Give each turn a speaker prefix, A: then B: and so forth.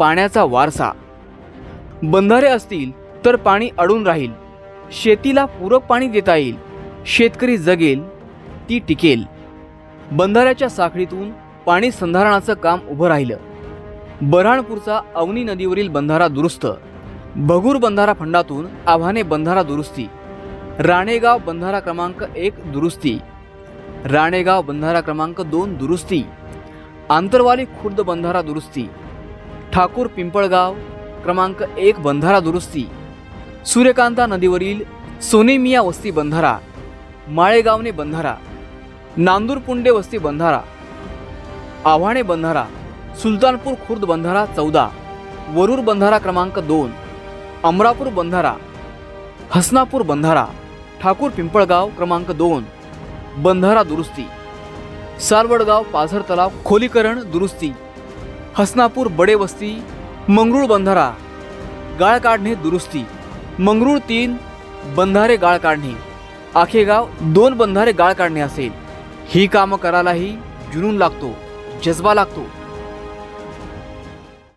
A: पाण्याचा वारसा. बंधारे असतील तर पाणी अडून राहील. शेतीला पूरक पाणी देता येईल. शेतकरी जगेल ती टिकेल. बंधाऱ्याच्या साखळीतून पाणी संधारणाचं काम उभं राहिलं. बऱ्हाणपूरचा अवनी नदीवरील बंधारा दुरुस्त. भगूर बंधारा फंडातून आव्हाने बंधारा दुरुस्ती. राणेगाव बंधारा क्रमांक एक दुरुस्ती. राणेगाव बंधारा क्रमांक दोन दुरुस्ती. आंतरवाली खुर्द बंधारा दुरुस्ती. ठाकूर पिंपळगाव क्रमांक एक बंधारा दुरुस्ती. सूर्यकांता नदीवरील सोनेमिया वस्ती बंधारा माळेगावने बंधारा नांदूरपुंडे वस्ती बंधारा आव्हाणे बंधारा सुलतानपूर खुर्द बंधारा चौदा वरूर बंधारा क्रमांक दोन अमरापूर बंधारा हसनापूर बंधारा ठाकूर पिंपळगाव क्रमांक दोन बंधारा दुरुस्ती. सालवडगाव पाझर तलाव खोलीकरण दुरुस्ती. हसनापूर बडे वस्ती मंगरूळ बंधारा गाळ काढणे दुरुस्ती. मंगरूळ तीन बंधारे गाळ काढणे. आखेगाव दोन बंधारे गाळ काढणे असेल. ही कामं करायलाही जुनून लागतो जज्बा लागतो.